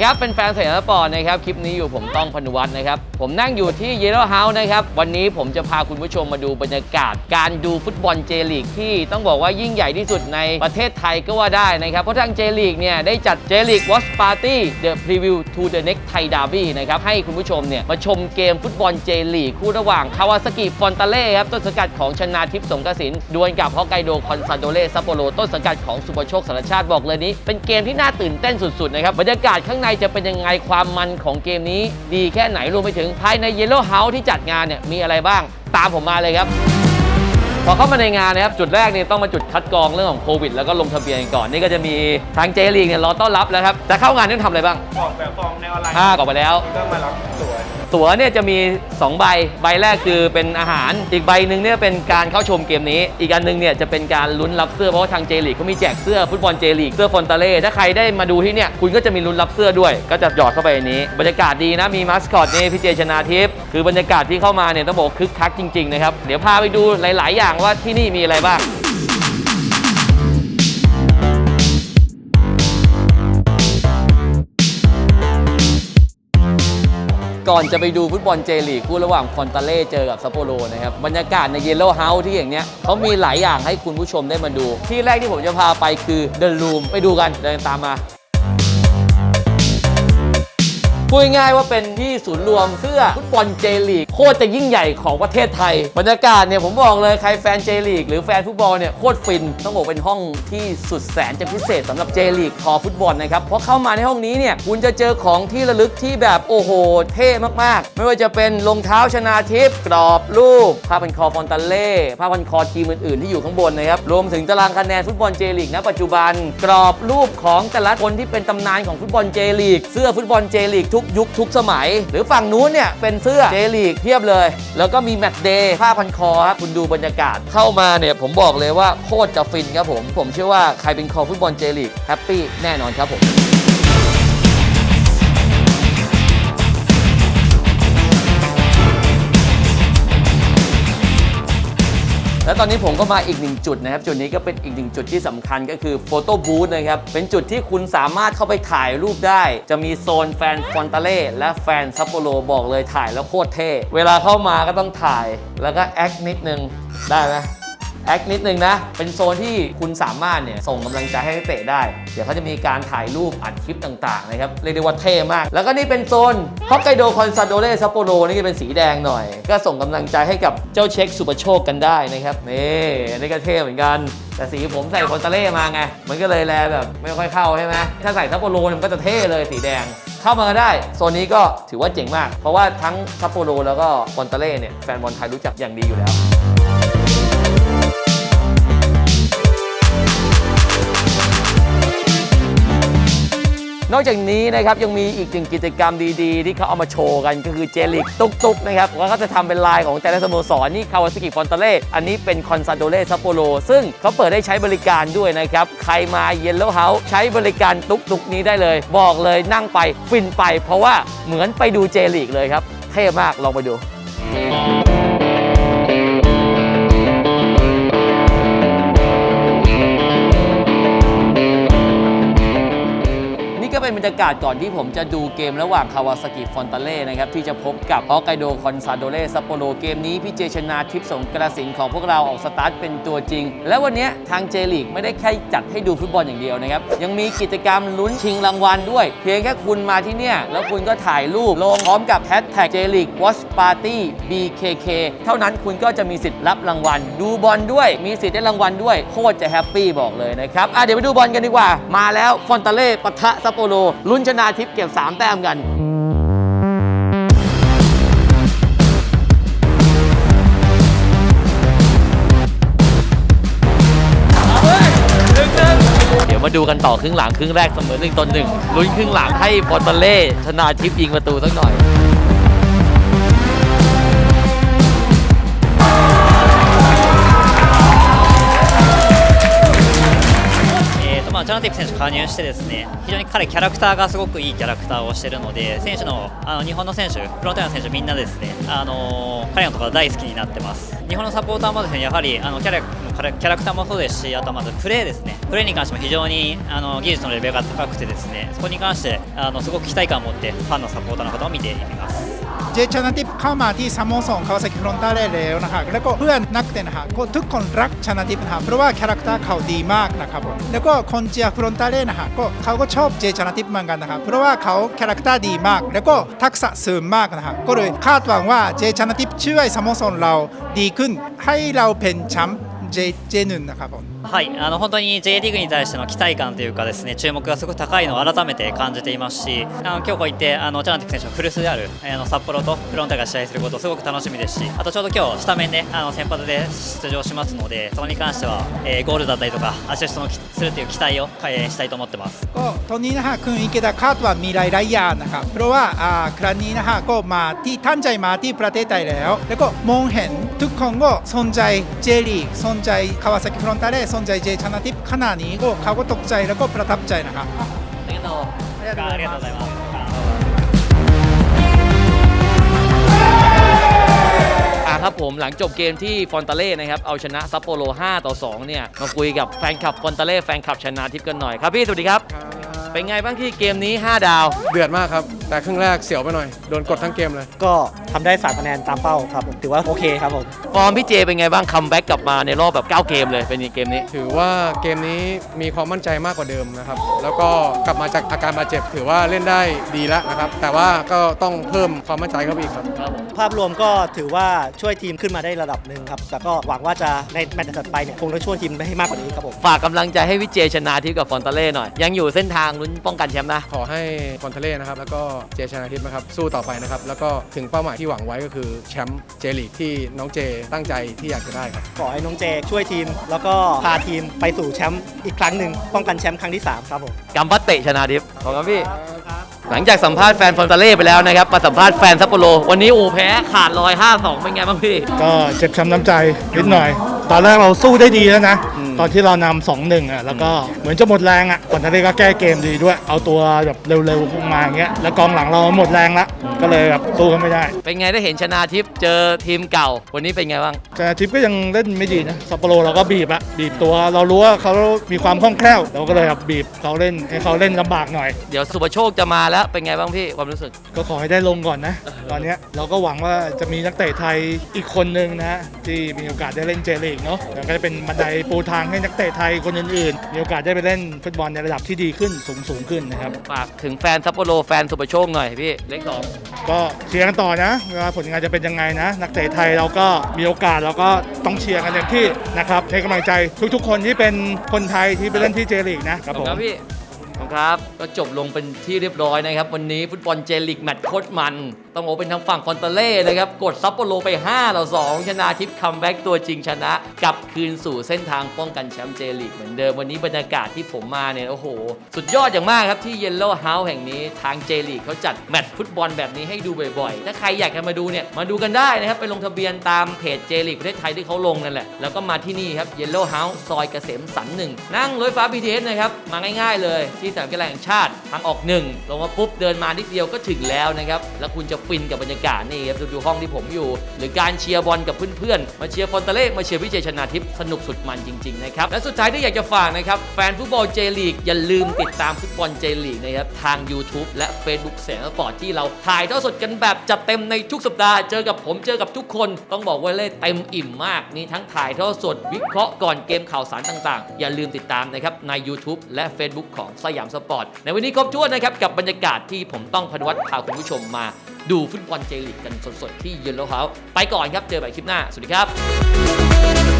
ดีครับเป็นแฟนสยามสปอร์ตนะครับคลิปนี้อยู่ผมต้องพนุวัฒน์นะครับผมนั่งอยู่ที่เยลโล่เฮาส์นะครับวันนี้ผมจะพาคุณผู้ชมมาดูบรรยากาศ การดูฟุตบอลเจลีกที่ต้องบอกว่ายิ่งใหญ่ที่สุดในประเทศไทยก็ว่าได้นะครับเพราะทางเจลีกเนี่ยได้จัดเจลีกวอชปาร์ตี้เดอะพรีวิวทูเดอะเน็กไทยดาร์บี้นะครับให้คุณผู้ชมเนี่ยมาชมเกมฟุตบอลเจลีกคู่ระหว่างคาวาซากิฟอนตาเล่ครับต้นสังกัดของชนาทิพย์สงกระสินดวลกับฮอกไกโดคอนซาโดเล่ซัปโปโรต้นสังกัดของสุปโชคสารชาติบอกเลยนี้ เป็นเกมที่น่าตื่นเต้นสุดๆนะครับบรรยากาศข้างในจะเป็นยังไงความมันของเกมนี้ ดีแค่ไหนรวมไปถึงภายในเยลโล่เฮาส์ที่จัดงานเนี่ยมีอะไรบ้าง ตามผมมาเลยครับ พอเข้ามาในงานนะครับจุดแรกเนี่ยต้องมาจุดคัดกรองเรื่องของโควิดแล้วก็ลงทะเบียนก่อนนี่ก็จะมีทางเจลีกเนี่ยรอต้อนรับแล้วครับจะเข้างานต้องทำอะไรบ้างออกแบบฟอร์มในออนไลน์ถ้ากออกไปแล้ว ก็มารับตั๋วตั๋วเนี่ยจะมี 2 ใบ ใบแรกคือเป็นอาหาร อีกใบหนึ่งเนี่ยเป็นการเข้าชมเกมนี้ อีกอันหนึงเนี่ยจะเป็นการลุ้นรับเสื้อเพราะว่าทางเจลีกเขามีแจกเสื้อฟุตบอลเจลีกเสื้อฟอนตาเล่ถ้าใครได้มาดูที่เนี่ยคุณก็จะมีลุ้นรับเสื้อด้วย ก็จะหยอดเข้าไปในนี้บรรยากาศดีนะมีมาสคอตนี่พี่เจชนาทิพย์คือบรรยากาศที่เข้ามาเนี่ยต้องบอกว่าคึกคักจริงๆนะครับเดี๋ยวพาไปดูหลาย ๆ อย่างว่าที่นี่มีอะไรบ้าง ก่อนจะไปดูฟุตบอลเจลีกคู่ระหว่างฟอนตาเล่เจอกับซัปโปโรนะครับ บรรยากาศในเยลโล่เฮาส์ที่อย่างเนี้ยเขามีหลายอย่างให้คุณผู้ชมได้มาดู ที่แรกที่ผมจะพาไปคือเด e r รูมไปดูกันเดินตามมา พูดง่ายว่าเป็นที่ศูนย์รวมเสื้อฟุตบอลเจลีกโคตรจะยิ่งใหญ่ของประเทศไทย บรรยากาศเนี่ยผมบอกเลยใครแฟนเจลีกหรือแฟนฟุตบอลเนี่ยโคตรฟินต้องบอกเป็นห้องที่สุดแสนจะพิเศษสำหรับเจลีกคอฟุตบอลนะครับเพราะเข้ามาในห้องนี้เนี่ยคุณจะเจอของที่ระลึกที่แบบโอ้โหเท่มากๆ ไม่ว่าจะเป็นรองเท้าชนาทิพย์กรอบรูปผ้าพันคอฟอนตาเล่ผ้าพันคอทีมอื่นๆที่อยู่ข้างบนนะครับรวมถึงตารางคะแนนฟุตบอลเจลีกณปัจจุบัน กรอบรูปของแต่ละคนที่เป็นตำนานของฟุตบอลเจลีกเสื้อฟุตบอลเจลีกทุกยุคทุกสมัย หรือฝั่งนู้นเนี่ยเป็นเสื้อเจลีกเทียบเลย แล้วก็มีแมตช์เดย์ผ้าพันคอครับคุณดูบรรยากาศเข้ามาเนี่ยผมบอกเลยว่าโคตรจะฟินครับผม ผมเชื่อว่าใครเป็นคอฟุตบอลเจลีกแฮปปี้แน่นอนครับผม และตอนนี้ผมก็มาอีกหนึ่งจุดนะครับ จุดนี้ก็เป็นอีกหนึ่งจุดที่สำคัญก็คือโฟโต้บูธนะครับ เป็นจุดที่คุณสามารถเข้าไปถ่ายรูปได้ จะมีโซนแฟนฟอนตาเล่และแฟนซัปโปโรบอกเลยถ่ายแล้วโคตรเท่ เวลาเข้ามาก็ต้องถ่ายแล้วก็แอคนิดนึงได้ไหม แอคนิดนึงนะ เป็นโซนที่คุณสามารถเนี่ยส่งกำลังใจให้นักเตะได้ เดี๋ยวเขาจะมีการถ่ายรูปอัดคลิปต่างๆนะครับ เรียกได้ว่าเท่มาก แล้วก็นี่เป็นโซนฮอกไกโดคอนซาโดเรซัปโปโรนี่ก็เป็นสีแดงหน่อย ก็ส่งกำลังใจให้กับเจ้าเช็คสุปโชคกันได้นะครับ นี่นี่ก็เท่เหมือนกัน แต่สีผมใส่คอนซาเล่มาไง มันก็เลยแลแบบไม่ค่อยเข้าใช่ไหมถ้าใส่ซัปโปโรมันก็จะเท่เลยสีแดงเข้ามาได้ โซนนี้ก็ถือว่าเจ๋งมาก เพราะว่าทั้งซัปโปโรแล้วก็คอนตาเล่เนี่ยแฟนบอลไทยรู้จักอย่างดีอยู่แล้ว อกจากนี้นะครับยังมีอีกหนึ่งกิจกรรมดีๆ ที่เขาเอามาโชว์กันก็คือเจลิกตุกๆนะครับว่าเขาจะทำเป็นลายของแต่ละสโมสรนี่คาวาซากิฟอนตาเล่อันนี้เป็นคอนซาโดเล่ซัปโปโรซึ่งเขาเปิดให้ใช้บริการด้วยนะครับ ใครมาเยลโล่เฮาส์ใช้บริการตุกๆนี้ได้เลย บอกเลยนั่งไปฟินไป เพราะว่าเหมือนไปดูเจลิกเลยครับ เท่มากลองไปดู ก็เป็นบรรยากาศก่อนที่ผมจะดูเกมระหว่างคาวาซากิฟอนตาเล่นะครับที่จะพบกับฮอกไกโดคอนซาโดเล่ซัปโปโรเกมนี้พี่เจชนาทิพสงกระสินของพวกเราออกสตาร์ทเป็นตัวจริง และวันนี้ทางเจลีกไม่ได้แค่จัดให้ดูฟุตบอลอย่างเดียวนะครับ ยังมีกิจกรรมลุ้นชิงรางวัลด้วย เพียงแค่คุณมาที่เนี่ย แล้วคุณก็ถ่ายรูปลงพร้อมกับแฮชแท็กเจลีกวอชปาร์ตี้ BKK เท่านั้นคุณก็จะมีสิทธิ์รับรางวัล ดูบอลด้วย มีสิทธิ์ได้รางวัลด้วยโคตรจะแฮปปี้บอกเลยนะครับอะเดี๋ยวไปดูบอลกันดีกว่ามาแล้วฟอนตาเล่ปะทะซัปโปโรลุ้นชนะทิพย์เก็บ 3 แต้มกันเดี๋ยวมาดูกันต่อครึ่งหลังครึ่งแรกเสมอหนึ่งต่อหนึ่งลุ้นครึ่งหลังให้ฟอนตเล่ชนะทิพย์ยิงประตูสักหน่อย チャナティップ選手加入してですね非常に彼キャラクターがすごくいいキャラクターをしているので選手のあの日本の選手フロンターレの選手みんなですねあの彼のところ大好きになってます。日本のサポーターもですねやはりあのキャラキャラクターもそうですしあとはまずプレーですね。プレーに関しても非常にあの技術のレベルが高くてですねそこに関してあのすごく期待感を持ってファンのサポーターの方を見ています。 เจชนาทิพเข้ามาที่สโมสรคาวาซากิฟรอนตาเร่แล้วนะฮะแล้วก็เพื่อนนักเตะนะฮะก็ทุกคนรักชนาทิพนะฮะเพราะว่าคาแรคเตอร์เขาดีมากนะครับผมแล้วก็คนเจียฟรอนตาเร่นะฮะก็เขาก็ชอบเจชนาทิพเหมือนกันนะครับเพราะว่าเขาคาแรคเตอร์ดีมาก แล้วก็ทักษะสูงมากนะฮะก็เลยคาดหวังว่าเจชนาทิพช่วยสโมสรเราดีขึ้นให้เราเป็นแชมป์ J, J ヌン中本はい。あの本当に J リーグに対しての期待感というかですね注目がすごく高いのを改めて感じていますしあの今日こう言ってあのチャランティック選手の古巣であるあの札幌とフロンターが試合することすごく楽しみですしあとちょうど今日スタメンであの先発で出場しますのでそこに関しては、えー、ゴールだったりとかアシストのするという期待を、えー、したいと思ってます。トニーナハ君池田カートは未来ライヤー中プロはあクラニーナハこうマーティタンジャイマーティプラテータイレオでこうモンヘントゥッコンを存在ジェリー存แล้ว แล้วก็มองเห็นทุกคนก็สนใจเจลีกสนใจคาวาซากิฟรอนตาเร่สนใจเจชนาทิพขนาดนี้ก็เขาก็ตกใจแล้วก็ประทับใจนะครับ ありがとうありがとうございます อ่ะครับผมหลังจบเกมที่ฟอนตาเล่นะครับ เอาชนะซัปโปโร 5 ต่อ 2 เนี่ย มาคุยกับแฟนคลับฟอนตาเล่แฟนคลับชนะทิพย์กันหน่อยครับพี่ สวัสดีครับ เป็นไงบ้างที่เกมนี้ 5 ดาว เดือดมากครับ แต่ครึ่งแรกเสียวไปหน่อย โดนกดทั้งเกมเลย ก็ทำได้3คะแนนตามเป้าครับผมถือว่าโอเคครับผมฟอร์มพี่เจเป็นไงบ้างคัมแบ็กกลับมาในรอบแบบ 9 เกมเลยเป็นยังไงเกมนี้ ถือว่าเกมนี้มีความมั่นใจมากกว่าเดิมนะครับ แล้วก็กลับมาจากอาการบาดเจ็บ ถือว่าเล่นได้ดีแล้วนะครับ แต่ว่าก็ต้องเพิ่มความมั่นใจเข้าไปอีกครับ ภาพรวมก็ถือว่าช่วยทีมขึ้นมาได้ระดับหนึ่งครับแต่ก็หวังว่าจะในแมตช์ถัดไปเนี่ยคงต้องช่วยทีมได้ให้มากกว่านี้ครับผมฝากกำลังใจให้พี่เจชนะทิพย์กับฟอนตาเล่หน่อย ยังอยู่เส้นทางลุ้นป้องกันแชมป์นะ ขอให้คอนเทเล่นะครับ แล้วก็เจชนาทิพย์นะครับสู้ต่อไปนะครับแล้วก็ถึงเป้าหมายที่หวังไว้ก็คือแชมป์เจลีกที่น้องเจตั้งใจที่อยากจะได้ครับขอให้น้องเจช่วยทีม แล้วก็พาทีมไปสู่แชมป์อีกครั้งหนึ่งป้องกันแชมป์ครั้งที่ 3 ครับผมกัมพัตเตะชนะทิพย์ขอบคุณครับพี่ หลังจากสัมภาษณ์แฟนฟอนตาเล่ไปแล้วนะครับมาสัมภาษณ์แฟนซัปโปโรวันนี้โอ้แพ้ขาดลอย5-2เป็นไงบ้างพี่ ก็เจ็บช้ำน้ำใจนิดหน่อย ตอนแรกเราสู้ได้ดีแล้วนะตอนที่เรานำสองหนึ่งอะแล้วก็เหมือนจะหมดแรงอะก่อนหน้านี้ก็แก้เกมดีด้วย เอาตัวแบบเร็วๆมาอย่างเงี้ยแล้วกองหลังเราหมดแรงละก็เลยแบบสู้กันไม่ได้เป็นไงได้เห็นชนะทิพย์เจอทีมเก่า วันนี้เป็นไงบ้างแต่ทิพย์ก็ยังเล่นไม่ดีนะซัปโปโรเราก็บีบอะบีบตัวเรารู้ว่าเขามีความคล่องแคล่วเราก็เลยแบบบีบเขาเล่นให้เขาเล่นลำบากหน่อย เดี๋ยวสุประโชคจะมาแล้วเป็นไงบ้างพี่ความรู้สึก ก็ขอให้ได้ลงก่อนนะ ตอนเนี้ยเราก็หวังว่าจะมีนักเตะไทยอีกคนนึงนะที่มีโอกาสได้เล่นเจลีกเนาะแล้วก็จะเป็นบันไดปูทางให้นักเตะไทยคนอื่นๆ มีโอกาสได้ไปเล่นฟุตบอลในระดับที่ดีขึ้นสูงสูงขึ้นนะครับ ฝากถึงแฟนซัปโปโรแฟนสุประโชคหน่อยพี่เลขสองก็เชียร์กันต่อนะว่าผลงานจะเป็นยังไงนะ นักเตะไทยเราก็มีโอกาสเราก็ต้องเชียร์กันเต็มที่นะครับให้กำลังใจทุกๆ คนที่เป็นคนไทยที่ไปเล่นที่เจลีกนะครับผมครับพี่ขอบคุณครับก็จบลงเป็นที่เรียบร้อยนะครับ วันนี้ฟุตบอลเจลิกแมตช์โคตรมันต้องบอเป็นทางฝั่งฟอนเตเล่นะครับ กดซัปโปโรไป5ต่อ2ชนะทิพย์คัมแบ็กตัวจริงชนะ กลับคืนสู่เส้นทางป้องกันแชมป์เจลิกเหมือนเดิม วันนี้บรรยากาศที่ผมมาเนี่ย โอ้โห สุดยอดอย่างมากครับ ที่เยลโล่เฮาส์แห่งนี้ทางเจลิกเขาจัดแมตช์ฟุตบอลแบบนี้ให้ดูบ่อยๆ ถ้าใครอยากจะมาดูเนี่ย มาดูกันได้นะครับ ไปลงทะเบียนตามเพจเจลิกประเทศไทยที่เขาลงนั่นแหละแล้วก็มาที่นี่ครับเยลโล่เฮาส์ซอยเกษมสันหนึ่งนั่งรถไฟฟ้า BTS นะครับมาง่าย ๆ เลย ที่สนามกีฬาแห่งชาติทางออกหนึ่งลงมาปุ๊บเดินมานิดเดียวก็ถึงแล้วนะครับแล้วคุณจะฟินกับบรรยากาศนี่ครับดูดูห้องที่ผมอยู่ หรือการเชียร์บอลกับเพื่อนๆมาเชียร์ฟอนตาเล่มาเชียร์วิเจชนาทิพย์สนุกสุดมันจริงๆนะครับและสุดท้ายที่อยากจะฝากนะครับแฟนฟุตบอลเจลีกอย่าลืมติดตามฟุตบอลเจลีกนะครับทาง YouTube และ Facebook แสงสปอร์ตที่เราถ่ายทอดสดกันแบบจัดเต็มในทุกสัปดาห์เจอกับผมเจอกับทุกคนต้องบอกว่าเล่เต็มอิ่มมากนี่ทั้งถ่ายทอดสดวิเคราะห์ก่อนเกมข่าวสารต่างๆ อย่าลืมติดตามนะครับใน YouTube และ Facebook ของสยามสปอร์ตในวันนี้ครบถ้วนนะครับกับบรรยากาศที่ผมต้องพนวัตพาคุณผู้ชมมา ดูฟุตบอลเจลีกกันสดๆที่เยลโลเฮาส์ไปก่อนครับ เจอกันใหม่คลิปหน้า สวัสดีครับ